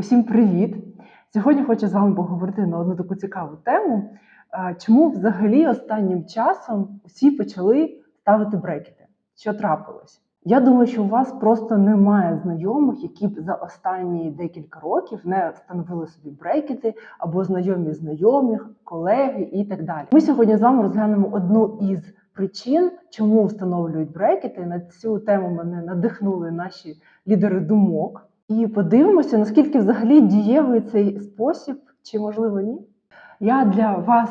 Усім привіт! Сьогодні хочу з вами поговорити на одну таку цікаву тему. Чому взагалі останнім часом усі почали ставити брекети? Що трапилось? Я думаю, що у вас просто немає знайомих, які б за останні декілька років не встановили собі брекети або знайомі знайомих, колеги і так далі. Ми сьогодні з вами розглянемо одну із причин, чому встановлюють брекети. На цю тему мене надихнули наші лідери думок. І подивимося, наскільки взагалі дієвий цей спосіб, чи можливо ні. Я для вас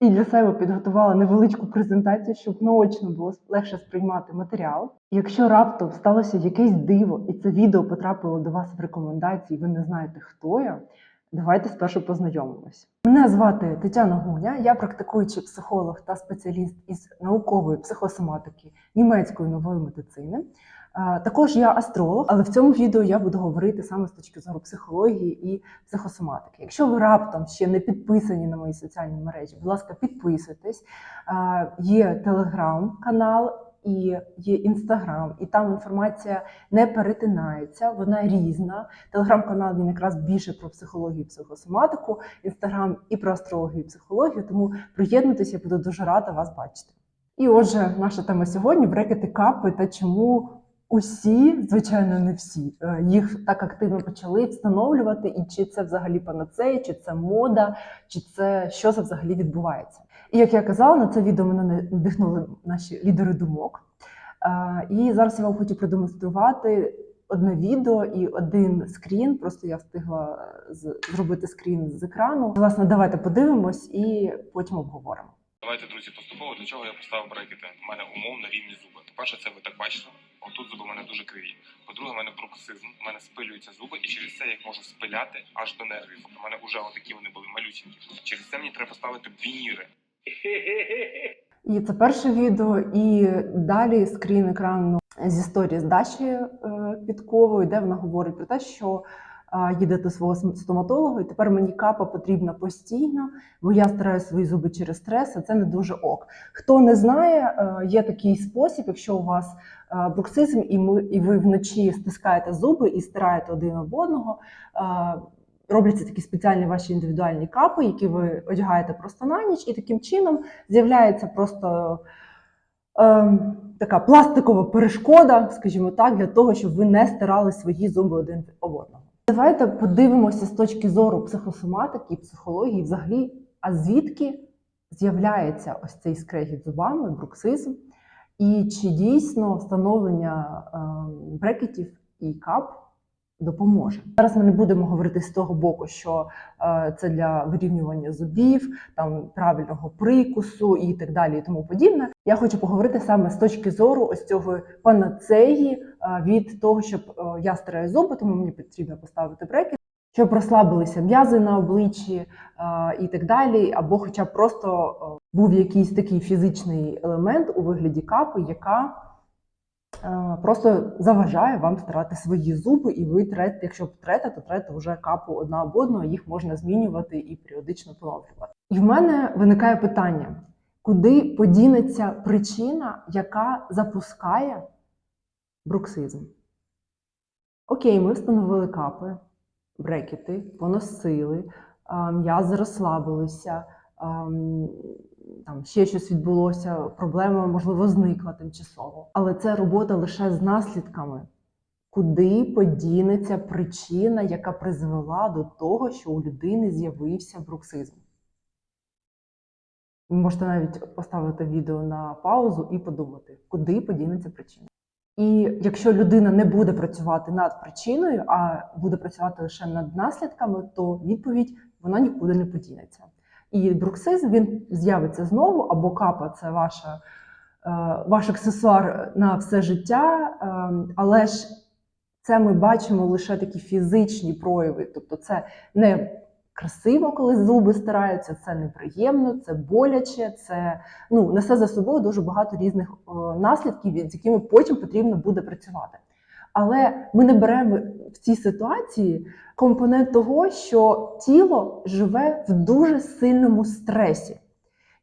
і для себе підготувала невеличку презентацію, щоб наочно було легше сприймати матеріал. Якщо раптом сталося якесь диво, і це відео потрапило до вас в рекомендації, ви не знаєте, хто я. Давайте спершу познайомимось. Мене звати Тетяна Гуня, я практикуючий психолог та спеціаліст із наукової психосоматики німецької нової медицини. Також я астролог, але в цьому відео я буду говорити саме з точки зору психології і психосоматики. Якщо ви раптом ще не підписані на мої соціальні мережі, будь ласка, підписуйтесь. Є телеграм-канал і є інстаграм, і там інформація не перетинається, вона різна. Телеграм-канал він якраз більше про психологію і психосоматику, інстаграм і про астрологію і психологію. Тому приєднуйтесь, я буду дуже рада вас бачити. І отже, наша тема сьогодні брекети капи та чому усі, звичайно, не всі, е, їх так активно почали встановлювати, і чи це взагалі панацея, чи це мода, чи це що це взагалі відбувається. І як я казала, на це відео мене надихнули наші лідери думок. Е, І зараз я вам хочу продемонструвати одне відео і один скрін. Просто я встигла з- зробити скрін з екрану. Власне, давайте подивимось і потім обговоримо. Давайте, друзі, поступово для чого я поставив брекети. У мене умовно рівні зуби. По-перше, це ви так бачите. Отут зуби мене дуже криві. По-друге, у мене бруксизм, у мене спилюються зуби, і через це я їх можу спиляти аж до нервів. У мене вже отакі вони були малюсінькі. Через це мені треба ставити вініри. І це перше відео, і далі скрін екрану з Даші е, Підковою, де вона говорить про те, що їде до свого стоматолога, і тепер мені капа потрібна постійно, бо я стараю свої зуби через стрес, а це не дуже ок. Хто не знає, е, є такий спосіб, якщо у вас е, бруксизм, і ми і ви вночі стискаєте зуби і стираєте один об одного. е, Робляться такі спеціальні ваші індивідуальні капи, які ви одягаєте просто на ніч, і таким чином з'являється просто ем, така пластикова перешкода, скажімо так, для того, щоб ви не стирали свої зуби один об одного. Давайте подивимося з точки зору психосоматики психології, взагалі, а звідки з'являється ось цей скрегіт зубами, бруксизм, і чи дійсно встановлення ем, брекетів і кап допоможе. Зараз ми не будемо говорити з того боку, що е, це для вирівнювання зубів, там правильного прикусу і так далі, і тому подібне. Я хочу поговорити саме з точки зору ось цього панацеї е, від того, щоб е, я стараю зуби, тому мені потрібно поставити брекет, щоб розслабилися м'язи на обличчі е, і так далі, або хоча б просто е, був якийсь такий фізичний елемент у вигляді капи, яка просто заважає вам старати свої зуби, і ви трете, якщо трете, то трете вже капу одна об одну, їх можна змінювати і періодично поновлювати. І в мене виникає питання: куди подінеться причина, яка запускає бруксизм? Окей, ми встановили капи, брекети, поносили, м'язи розслабилися, там ще щось відбулося, проблема, можливо, зникла тимчасово. Але це робота лише з наслідками. Куди подінеться причина, яка призвела до того, що у людини з'явився бруксизм? Ви можете навіть поставити відео на паузу і подумати, куди подінеться причина. І якщо людина не буде працювати над причиною, а буде працювати лише над наслідками, то відповідь вона нікуди не подінеться. І бруксизм він з'явиться знову, або капа це ваша, е, ваш аксесуар на все життя, е, але ж це ми бачимо лише такі фізичні прояви. Тобто, це не красиво, коли зуби стираються, це неприємно, це боляче, це ну, несе за собою дуже багато різних е, наслідків, з якими потім потрібно буде працювати. Але ми не беремо в цій ситуації компонент того, що тіло живе в дуже сильному стресі.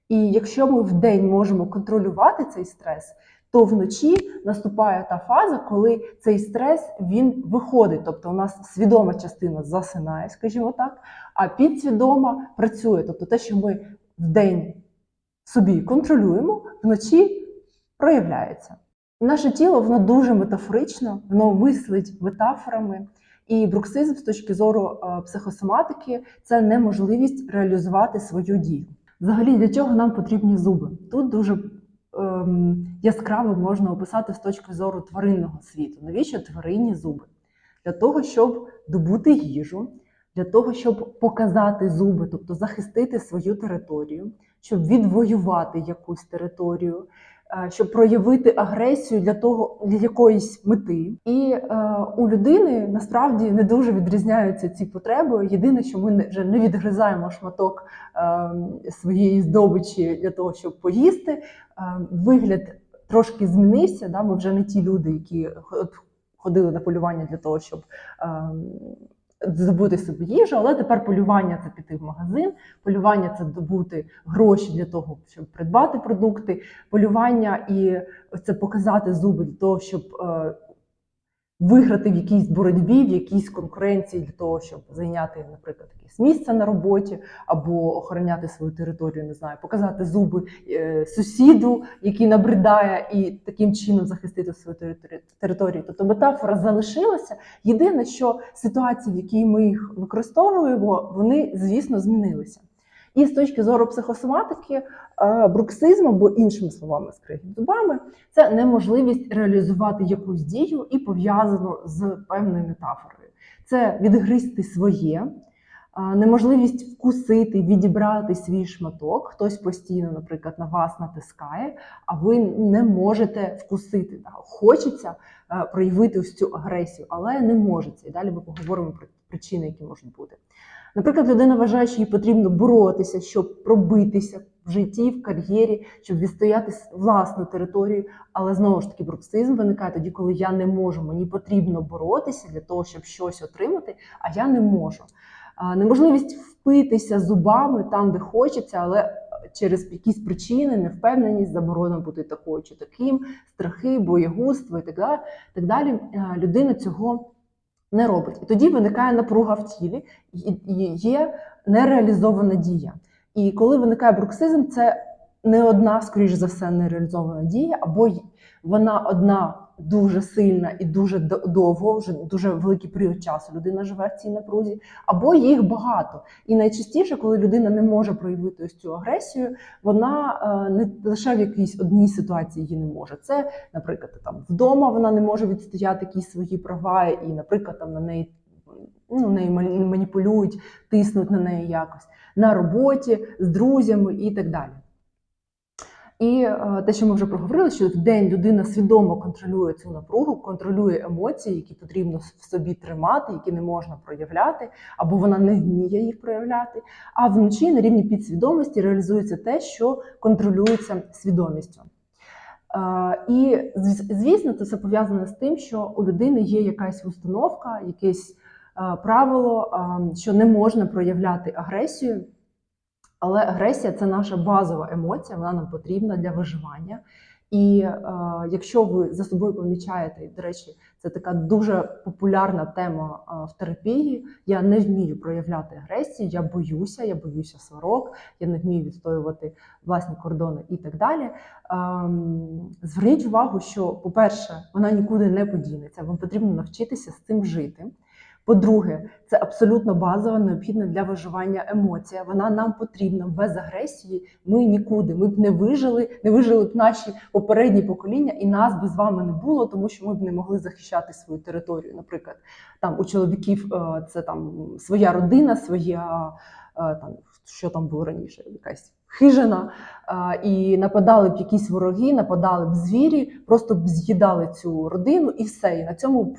І якщо ми в день можемо контролювати цей стрес, то вночі наступає та фаза, коли цей стрес він виходить. Тобто у нас свідома частина засинає, скажімо так, а підсвідома працює. Тобто те, що ми вдень собі контролюємо, вночі проявляється. Наше тіло воно дуже метафорично, воно мислить метафорами. І бруксизм з точки зору е, психосоматики це неможливість реалізувати свою дію. Взагалі, для чого нам потрібні зуби? Тут дуже ем, яскраво можна описати з точки зору тваринного світу. Навіщо тваринні зуби? Для того, щоб добути їжу, для того, щоб показати зуби, тобто захистити свою територію, щоб відвоювати якусь територію, щоб проявити агресію для того для якоїсь мети. І е, у людини насправді не дуже відрізняються ці потреби. Єдине, що ми вже не відгризаємо шматок е, своєї здобичі для того, щоб поїсти. Е, вигляд трошки змінився. Да? Ми вже не ті люди, які ходили на полювання для того, щоб е, здобути собі їжу, але тепер полювання це піти в магазин, полювання це добути гроші для того, щоб придбати продукти, полювання і це показати зуби для того, щоб е, виграти в якійсь боротьбі, в якійсь конкуренції для того, щоб зайняти, наприклад, якесь місце на роботі або охороняти свою територію, не знаю, показати зуби е, сусіду, який набридає, і таким чином захистити свою територію- територію. Тобто метафора залишилася. Єдине, що ситуації, в якій ми їх використовуємо, вони, звісно, змінилися. І з точки зору психосоматики, е, бруксизм, або іншими словами, скригіт зубами, це неможливість реалізувати якусь дію і пов'язану з певною метафорою. Це відгризти своє, неможливість вкусити, відібрати свій шматок. Хтось постійно, наприклад, на вас натискає, а ви не можете вкусити. Хочеться е, проявити ось цю агресію, але не можеться. І далі ми поговоримо про причини, які можуть бути. Наприклад, людина вважає, що їй потрібно боротися, щоб пробитися в житті, в кар'єрі, щоб відстояти власну територію. Але знову ж таки, бруксизм виникає тоді, коли я не можу. Мені потрібно боротися для того, щоб щось отримати, а я не можу. Неможливість впитися зубами там, де хочеться, але через якісь причини, невпевненість, заборона бути такою чи таким, страхи, боєгузтво і так далі. Так далі е, людина цього не робить. І тоді виникає напруга в тілі, і є нереалізована дія. І коли виникає бруксизм, це не одна, скоріш за все, нереалізована дія, або вона одна дуже сильна і дуже довго, вже дуже великий період часу людина живе в цій напрузі, або їх багато. І найчастіше, коли людина не може проявити ось цю агресію, вона е, не лише в якійсь одній ситуації її не може. Це, наприклад, там вдома вона не може відстояти якісь свої права, і, наприклад, там на неї ну, ман- маніпулюють, тиснуть на неї якось на роботі з друзями і так далі. І е, те, що ми вже проговорили, що в день людина свідомо контролює цю напругу, контролює емоції, які потрібно в собі тримати, які не можна проявляти, або вона не вміє їх проявляти. А вночі на рівні підсвідомості реалізується те, що контролюється свідомістю. Е, І звісно, це все пов'язане з тим, що у людини є якась установка, якесь е, правило, е, що не можна проявляти агресію. Але агресія це наша базова емоція, вона нам потрібна для виживання. І е, якщо ви за собою помічаєте, і, до речі, це така дуже популярна тема е, в терапії. Я не вмію проявляти агресію, я боюся, я боюся сварок, я не вмію відстоювати власні кордони і так далі. Ем, зверніть увагу, що, по-перше, вона нікуди не подінеться, вам потрібно навчитися з цим жити. По-друге, це абсолютно базова, необхідна для виживання емоція. Вона нам потрібна без агресії. Ми нікуди. Ми б не вижили, не вижили б наші попередні покоління, і нас би з вами не було, тому що ми б не могли захищати свою територію. Наприклад, там у чоловіків е, це там своя родина, своя е, там що там було раніше, якась хижина, е, і нападали б якісь вороги, нападали б звірі, просто б з'їдали цю родину і все. І на цьому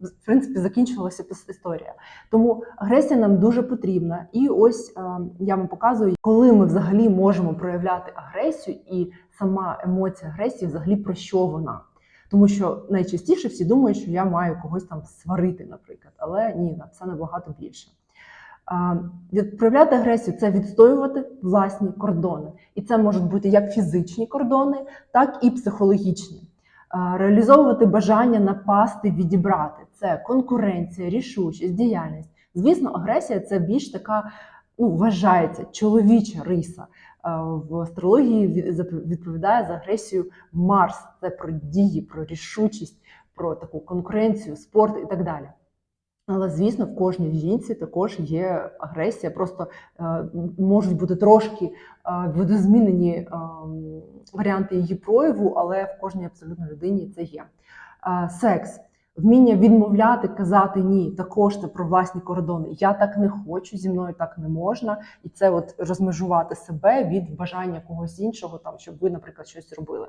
в принципі закінчувалася пис- історія. Тому агресія нам дуже потрібна. І ось е, я вам показую, коли ми взагалі можемо проявляти агресію, і сама емоція агресії взагалі про що вона. Тому що найчастіше всі думають, що я маю когось там сварити, наприклад, але ні, на це набагато більше. А, Відправляти агресію це відстоювати власні кордони. І це можуть бути як фізичні кордони, так і психологічні. А, Реалізовувати бажання напасти, відібрати це конкуренція, рішучість, діяльність. Звісно, агресія це більш така, ну, вважається чоловіча риса. В астрології відповідає за агресію Марс. Це про дії, про рішучість, про таку конкуренцію, спорт і так далі. Але звісно, в кожній жінці також є агресія. Просто е, можуть бути трошки е, видозмінені е, варіанти її прояву, але в кожній абсолютно людині це є. Секс, вміння відмовляти, казати ні, також це про власні кордони. Я так не хочу, зі мною так не можна, і це от розмежувати себе від бажання когось іншого, там щоб ви, наприклад, щось робили.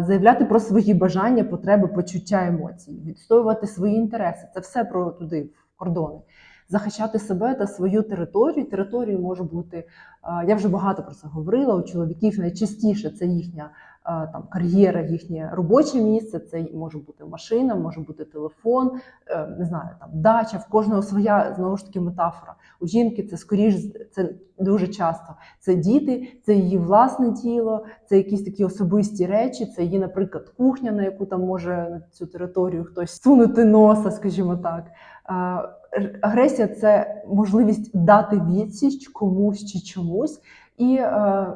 Заявляти про свої бажання, потреби, почуття, емоції, відстоювати свої інтереси. Це все про туди, в кордони. Захищати себе та свою територію. Територію може бути, я вже багато про це говорила. У чоловіків найчастіше це їхня там кар'єра, їхнє робоче місце. Це може бути машина, може бути телефон, е, не знаю, там дача. В кожного своя знову ж таки метафора. У жінки це скоріш це дуже часто. Це діти, це її власне тіло, це якісь такі особисті речі, це її, наприклад, кухня, на яку там може на цю територію хтось сунути носа, скажімо так. Р- Агресія це можливість дати відсіч комусь чи чомусь. І е,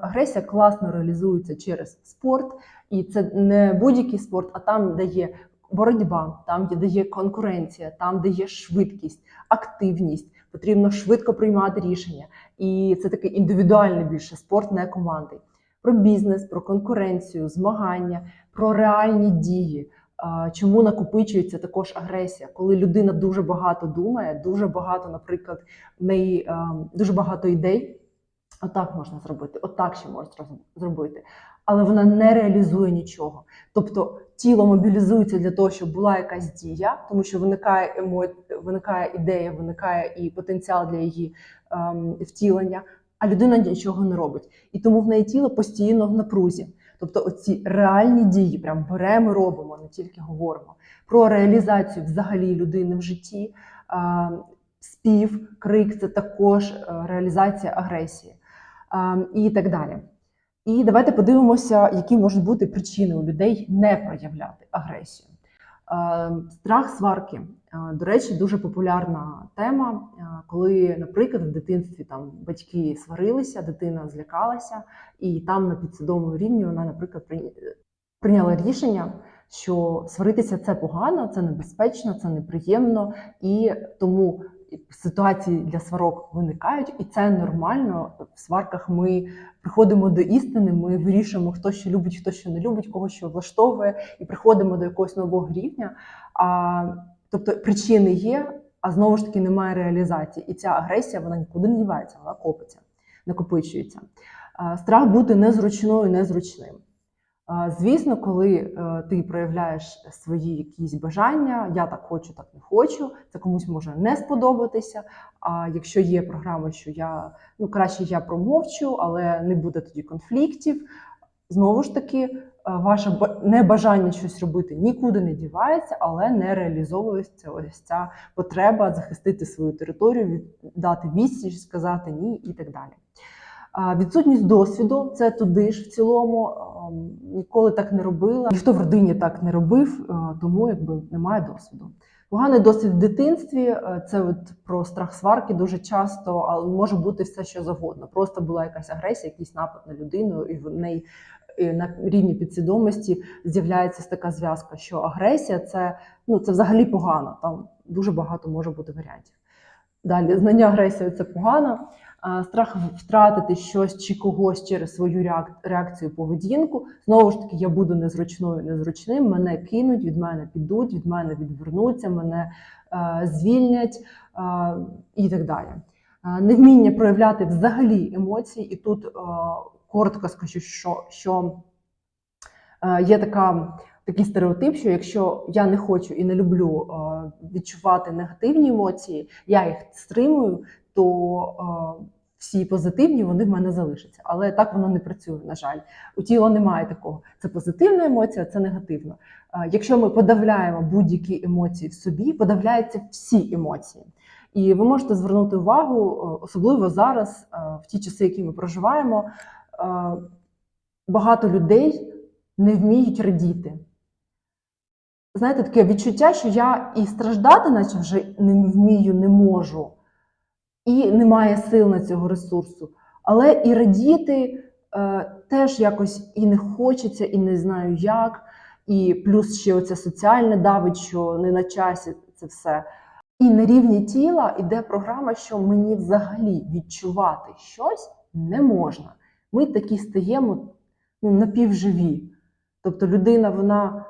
агресія класно реалізується через спорт, і це не будь-який спорт, а там, де є боротьба, там, де є конкуренція, там, де є швидкість, активність, потрібно швидко приймати рішення. І це такий індивідуальний більше спорт, не командний. Про бізнес, про конкуренцію, змагання, про реальні дії. Чому накопичується також агресія, коли людина дуже багато думає, дуже багато, наприклад, в неї е, дуже багато ідей. Отак можна зробити, отак ще можна зробити. Але вона не реалізує нічого. Тобто тіло мобілізується для того, щоб була якась дія, тому що виникає емо... виникає ідея, виникає і потенціал для її ем, втілення, а людина нічого не робить. І тому в неї тіло постійно в напрузі. Тобто, оці реальні дії, прям беремо, робимо, не тільки говоримо про реалізацію взагалі людини в житті. Спів, крик це також е, реалізація агресії і так далі. І давайте подивимося, які можуть бути причини у людей не проявляти агресію. Е, Страх сварки. Е, До речі, дуже популярна тема, е, коли, наприклад, в дитинстві там батьки сварилися, дитина злякалася, і там на підсвідомому рівні вона, наприклад, прийня- прийняла рішення, що сваритися це погано, це небезпечно, це неприємно, і тому ситуації для сварок виникають, і це нормально. В сварках ми приходимо до істини, ми вирішуємо, хто що любить, хто що не любить, кого що влаштовує, і приходимо до якогось нового рівня. А, тобто причини є, а знову ж таки немає реалізації. І ця агресія вона нікуди не дівається, вона копиться, накопичується. Страх бути незручною, незручним. Звісно, коли е, ти проявляєш свої якісь бажання, я так хочу, так не хочу, це комусь може не сподобатися. А якщо є програма, що я ну краще я промовчу, але не буде тоді конфліктів. Знову ж таки, ваше ба- небажання щось робити нікуди не дівається, але не реалізовується ось ця потреба захистити свою територію, дати відсіч, сказати ні і так далі. Відсутність досвіду це туди ж в цілому. ем, Ніколи так не робила. Ніхто в родині так не робив, е, тому якби немає досвіду. Поганий досвід в дитинстві е, це от про страх сварки дуже часто, але може бути все, що завгодно. Просто була якась агресія, якийсь напад на людину, і в неї е, на рівні підсвідомості з'являється така зв'язка, що агресія це, ну, це взагалі погано. Там дуже багато може бути варіантів. Далі, знання агресії це погано. Страх втратити щось чи когось через свою реакцію поведінку. Знову ж таки, я буду незручною, незручним. Мене кинуть, від мене підуть, від мене відвернуться, мене е, звільнять е, і так далі. Е, невміння проявляти взагалі емоції, і тут е, коротко скажу, що, що е, є така. Такий стереотип, що якщо я не хочу і не люблю е, відчувати негативні емоції, я їх стримую, то е, всі позитивні, вони в мене залишаться. Але так воно не працює, на жаль. У тіла немає такого. Це позитивна емоція, це негативна. Якщо ми подавляємо будь-які емоції в собі, подавляються всі емоції. І ви можете звернути увагу, особливо зараз, в ті часи, які ми проживаємо, багато людей не вміють радіти. Знаєте, таке відчуття, що я і страждати, наче вже не вмію, не можу, і немає сил на цього ресурсу. Але і радіти е, теж якось і не хочеться, і не знаю як. І плюс ще оце соціальне давить, що не на часі це все. І на рівні тіла йде програма, що мені взагалі відчувати щось не можна. Ми такі стаємо ну, напівживі. Тобто людина, вона,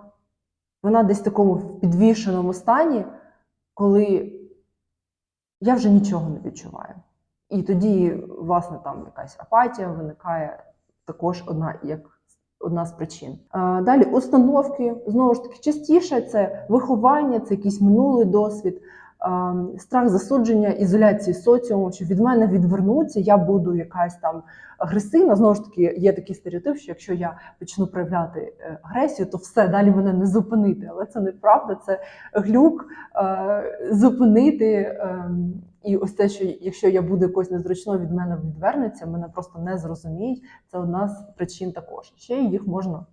вона десь в такому підвішеному стані, коли я вже нічого не відчуваю. І тоді, власне, там якась апатія виникає також одна як одна з причин. А, Далі установки знову ж таки частіше це виховання, це якийсь минулий досвід, страх засудження, ізоляції соціуму, що від мене відвернуться, я буду якась там агресивна. Знову ж таки, є такий стереотип, що якщо я почну проявляти е, агресію, то все далі мене не зупинити. Але це неправда, це глюк е, зупинити. е, І ось те, що якщо я буду якось незручно від мене відвернеться, мене просто не зрозуміють. Це одна з причин також. Ще їх можна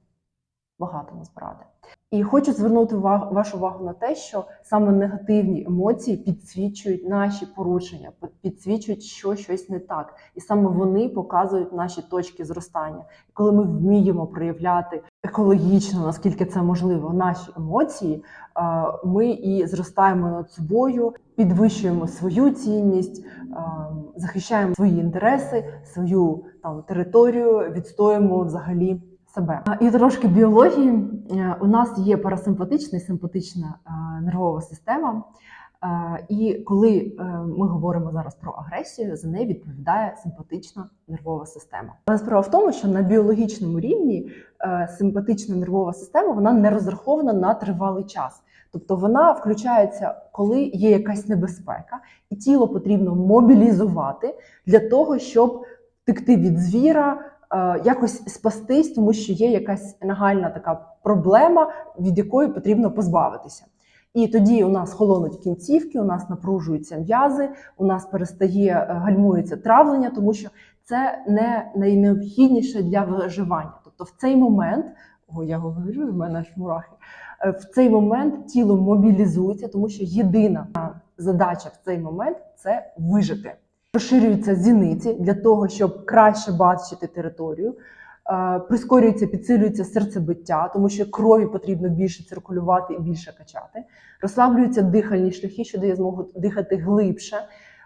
багато назбирати. І хочу звернути увагу, вашу увагу на те, що саме негативні емоції підсвічують наші порушення, підсвічують, що щось не так, і саме вони показують наші точки зростання. І коли ми вміємо проявляти екологічно, наскільки це можливо, наші емоції, ми і зростаємо над собою, підвищуємо свою цінність, захищаємо свої інтереси, свою там територію, відстоюємо взагалі себе. А, І трошки біології. Е, У нас є парасимпатична і симпатична е, нервова система. Е, І коли е, ми говоримо зараз про агресію, за неї відповідає симпатична нервова система. Але справа в тому, що на біологічному рівні е, симпатична нервова система вона не розрахована на тривалий час. Тобто вона включається, коли є якась небезпека, і тіло потрібно мобілізувати для того, щоб втекти від звіра, е, якось спастись, тому що є якась нагальна така проблема, від якої потрібно позбавитися. І тоді у нас холонуть кінцівки, у нас напружуються м'язи, у нас перестає е, гальмується травлення, тому що це не найнеобхідніше для виживання. Тобто, в цей момент, о, я говорю, в мене аж мурахи. Е, В цей момент тіло мобілізується, тому що єдина задача в цей момент це вижити. Розширюються зіниці для того, щоб краще бачити територію. Е, Прискорюється, підсилюється серцебиття, тому що крові потрібно більше циркулювати і більше качати. Розслаблюються дихальні шляхи, що дає змогу дихати глибше.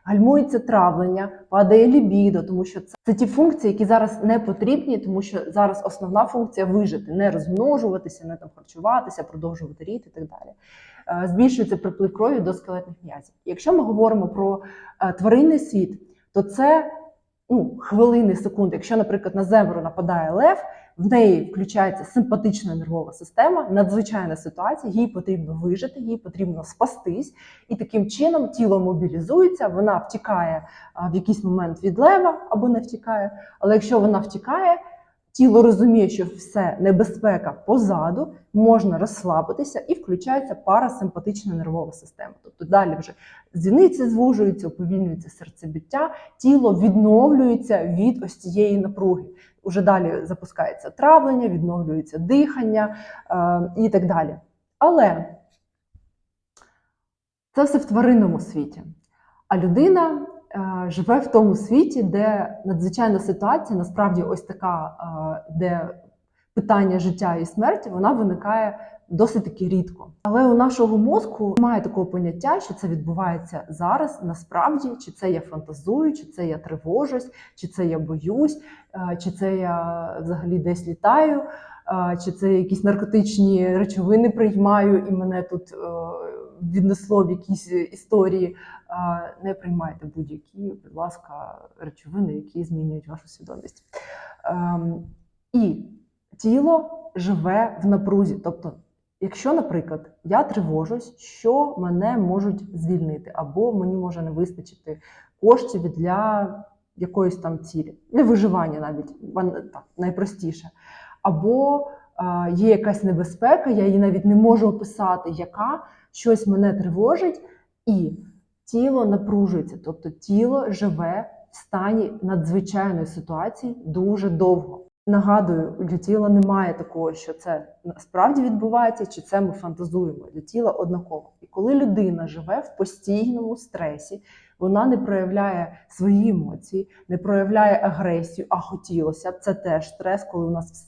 Гальмується травлення, падає лібідо, тому що це, це ті функції, які зараз не потрібні, тому що зараз основна функція вижити, не розмножуватися, не там харчуватися, продовжувати рід і так далі. Е, Збільшується приплив крові до скелетних м'язів. Якщо ми говоримо про е, тваринний світ, то це ну, хвилини, секунди. Якщо, наприклад, на зебру нападає лев, в неї включається симпатична нервова система, надзвичайна ситуація, їй потрібно вижити, їй потрібно спастись, і таким чином тіло мобілізується, вона втікає в якийсь момент від лева або не втікає. Але якщо вона втікає, тіло розуміє, що все небезпека позаду, можна розслабитися і включається парасимпатична нервова система. Тобто далі вже зіниці звужуються, уповільнюється серцебиття, тіло відновлюється від ось цієї напруги. Уже далі запускається травлення, відновлюється дихання е, і так далі. Але це все в тваринному світі. А людина живе в тому світі, де надзвичайна ситуація, насправді, ось така, е, де питання життя і смерті, вона виникає досить таки рідко. Але у нашого мозку немає такого поняття, що це відбувається зараз, насправді, чи це я фантазую, чи це я тривожусь, чи це я боюсь, е, чи це я взагалі десь літаю, е, чи це якісь наркотичні речовини приймаю, і мене тут е, віднесло в якісь історії. Е, Не приймайте будь-які, будь ласка, речовини, які змінюють вашу свідомість. Ем, І тіло живе в напрузі. Тобто, якщо, наприклад, я тривожусь, що мене можуть звільнити, або мені може не вистачити коштів для якоїсь там цілі, для виживання навіть так, найпростіше. Або є якась небезпека, я її навіть не можу описати, яка щось мене тривожить, і тіло напружується, тобто тіло живе в стані надзвичайної ситуації дуже довго. Нагадую, для тіла немає такого, що це справді відбувається, чи це ми фантазуємо. Для тіла однаково. І коли людина живе в постійному стресі, вона не проявляє свої емоції, не проявляє агресію, а хотілося б. Це теж стрес, коли у нас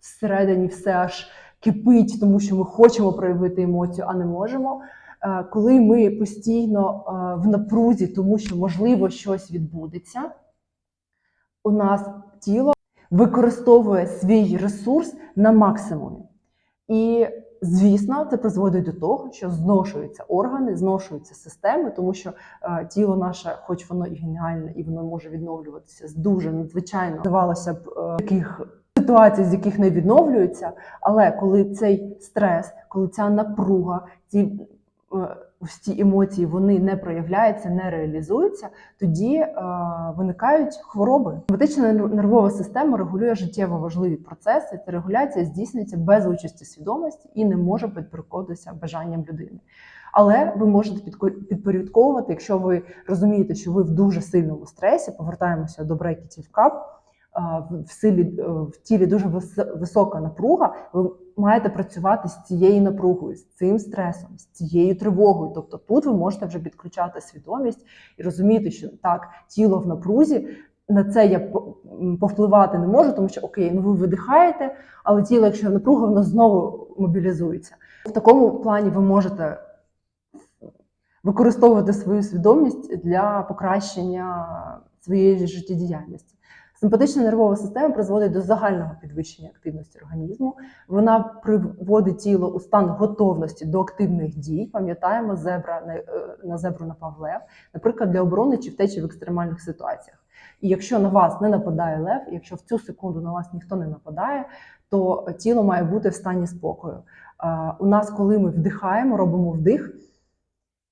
всередині все аж кипить, тому що ми хочемо проявити емоцію, а не можемо. Е, Коли ми постійно е, в напрузі, тому що можливо щось відбудеться, у нас тіло використовує свій ресурс на максимумі. І, звісно, це призводить до того, що зношуються органи, зношуються системи, тому що е, тіло наше, хоч воно і геніальне, і воно може відновлюватися з дуже надзвичайно здавалося б таких ситуацій, з яких не відновлюються. Але коли цей стрес, коли ця напруга, ці ось ці емоції вони не проявляються, не реалізуються, тоді е, виникають хвороби. Симпатична нервова система регулює життєво важливі процеси. Та регуляція здійснюється без участі свідомості і не може підпорядковуватися бажанням людини. Але ви можете підпорядковувати, якщо ви розумієте, що ви в дуже сильному стресі, повертаємося до брекетів кап. в- В силі е, в тілі дуже висока напруга. Ви маєте працювати з цією напругою, з цим стресом, з цією тривогою. Тобто тут ви можете вже підключати свідомість і розуміти, що так, тіло в напрузі. На це я повпливати не можу, тому що окей, ну ви видихаєте, але тіло, якщо напруга, воно знову мобілізується. В такому плані ви можете використовувати свою свідомість для покращення своєї життєдіяльності. Симпатична нервова система призводить до загального підвищення активності організму. Вона приводить тіло у стан готовності до активних дій. Пам'ятаємо, зебра на, е, зебру напав лев, наприклад, для оборони чи втечі в екстремальних ситуаціях. І якщо на вас не нападає лев, якщо в цю секунду на вас ніхто не нападає, то тіло має бути в стані спокою. У нас, коли ми вдихаємо, робимо вдих,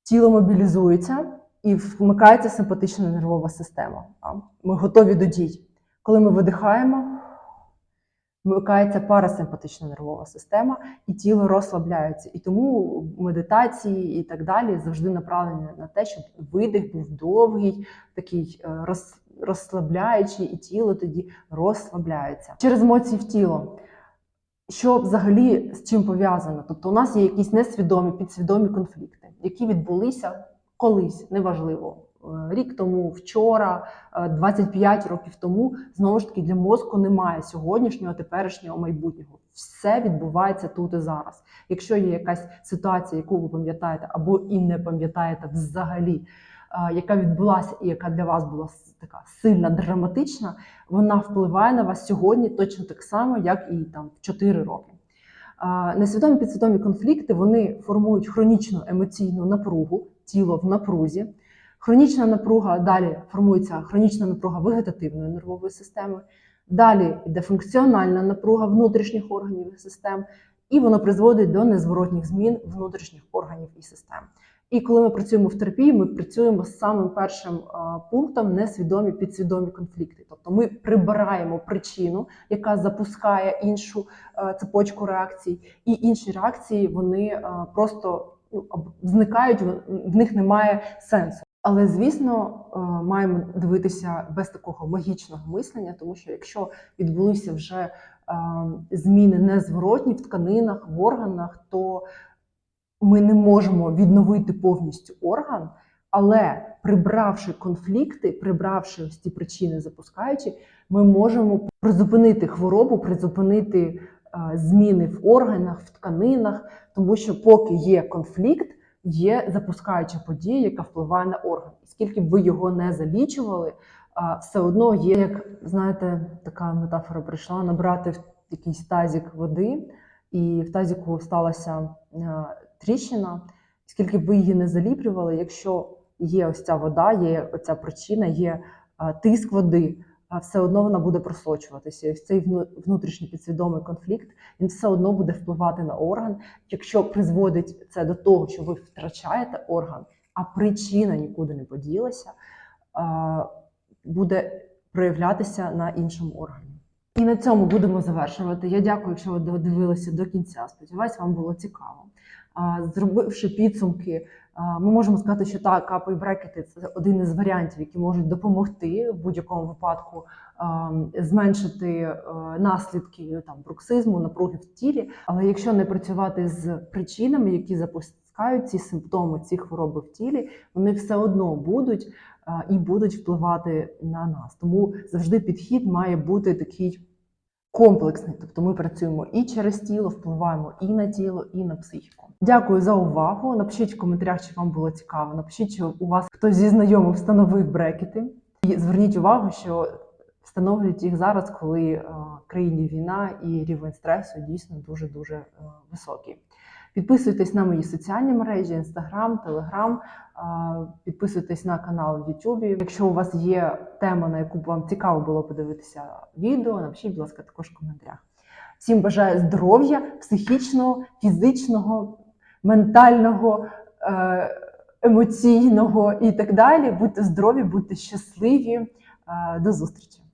тіло мобілізується і вмикається симпатична нервова система. Ми готові до дій. Коли ми видихаємо, вмикається парасимпатична нервова система, і тіло розслабляється. І тому медитації і так далі завжди направлені на те, щоб видих був довгий, такий е, роз, розслабляючий, і тіло тоді розслабляється через емоції в тіло. Що взагалі з чим пов'язано? Тобто, у нас є якісь несвідомі, підсвідомі конфлікти, які відбулися колись, неважливо. Е, Рік тому, вчора, е, 25 років тому, знову ж таки, для мозку немає сьогоднішнього, теперішнього, майбутнього. Все відбувається тут і зараз. Якщо є якась ситуація, яку ви пам'ятаєте, або і не пам'ятаєте взагалі, е, яка відбулася і яка для вас була така сильна, драматична, вона впливає на вас сьогодні точно так само, як і там в 4 роки. Несвідомі підсвідомі конфлікти вони формують хронічну емоційну напругу, тіло в напрузі. Хронічна напруга далі формується хронічна напруга вегетативної нервової системи. Далі йде функціональна напруга внутрішніх органів і систем, і воно призводить до незворотніх змін внутрішніх органів і систем. І коли ми працюємо в терапії, ми працюємо з самим першим пунктом несвідомі підсвідомі конфлікти. Тобто ми прибираємо причину, яка запускає іншу цепочку реакцій, і інші реакції вони просто ну, зникають, в них немає сенсу. Але звісно, е, маємо дивитися без такого магічного мислення, тому що якщо відбулися вже е, зміни незворотні в тканинах, в органах, то ми не можемо відновити повністю орган, але прибравши конфлікти, прибравши ось ці причини, запускаючи, ми можемо призупинити хворобу, призупинити е, зміни в органах, в тканинах, тому що поки є конфлікт, є запускаюча подія, яка впливає на орган. І скільки б ви його не залічували, все одно є, як знаєте, така метафора прийшла набрати в якийсь тазик води, і в тазіку сталася тріщина. Скільки б ви її не заліплювали, якщо є ось ця вода, є оця причина, є тиск води, все одно вона буде просочуватися. І ось цей внутрішній підсвідомий конфлікт він все одно буде впливати на орган. Якщо призводить це до того, що ви втрачаєте орган, а причина нікуди не поділася, буде проявлятися на іншому органі. І на цьому будемо завершувати. Я дякую, якщо ви додивилися до кінця. Сподіваюсь, вам було цікаво. Зробивши підсумки, ми можемо сказати, що так, капи і брекети це один із варіантів, які можуть допомогти в будь-якому випадку зменшити наслідки там бруксизму, напруги в тілі. Але якщо не працювати з причинами, які запускають ці симптоми, ці хвороби в тілі, вони все одно будуть і будуть впливати на нас. Тому завжди підхід має бути такий комплексний. Тобто ми працюємо і через тіло, впливаємо і на тіло, і на психіку. Дякую за увагу. Напишіть в коментарях, чи вам було цікаво. Напишіть, чи у вас хтось зі знайомих встановив брекети. І зверніть увагу, що встановлюють їх зараз, коли е, в країні війна і рівень стресу дійсно дуже дуже високий. Підписуйтесь на мої соціальні мережі: Instagram, Telegram, підписуйтесь на канал в YouTube. Якщо у вас є тема, на яку б вам цікаво було подивитися відео, напишіть, будь ласка, також в коментарях. Всім бажаю здоров'я, психічного, фізичного, ментального, е, емоційного і так далі. Будьте здорові, будьте щасливі. Е, До зустрічі!